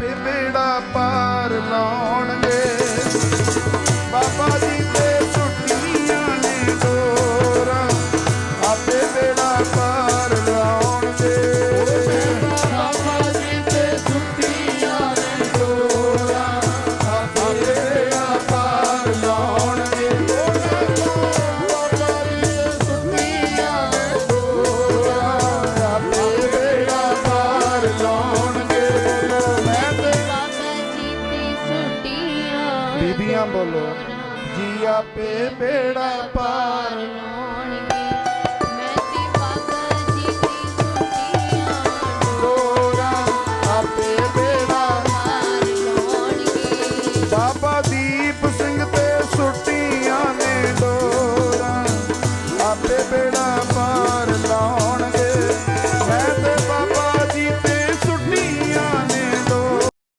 ਬੇੜਾ ਪਾਰ ਲਾਉਣ ਬੀਬੀਆਂ ਬੋਲੋ ਜੀ ਆਪੇ ਬੇੜਾ ਪਾਰ ਲਾਉਣਗੇ baby